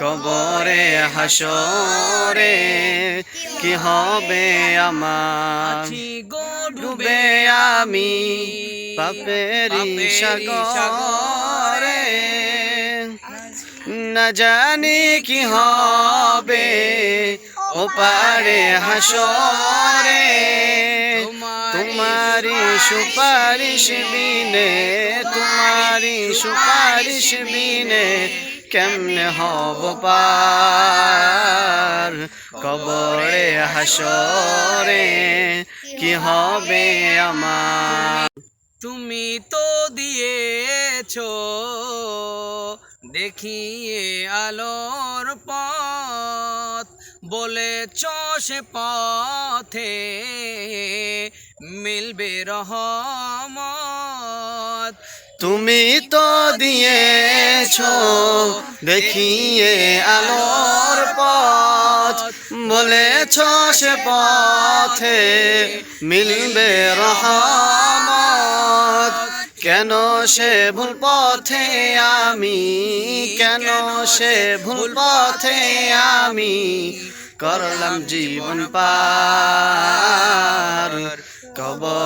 কবরে হাসরে কি হবে আমার? ডুবে আমি পাপেরি সাগরে। না জানি কি হবে ও পারে হাসরে তোমারি সুপারিশ বিনে তোমারি সুপারিশ বিনে কেমনে হব পার? কবরে হাসরে কি হবে আমার? তুমি তো দিয়েছ, দেখিয়ে আলোর পথ। বলেছ সে পথে মিলবে রহমত। তুমি তো দিয়েছ, দেখিয়ে আলোর পথ। বলেছ সে পথে মিলবে রহমত। কেন সে ভুল পথে আমি? কেন সে ভুল পথে আমি করলাম জীবন পার? কবরে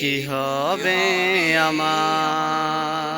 কি হবে আমার?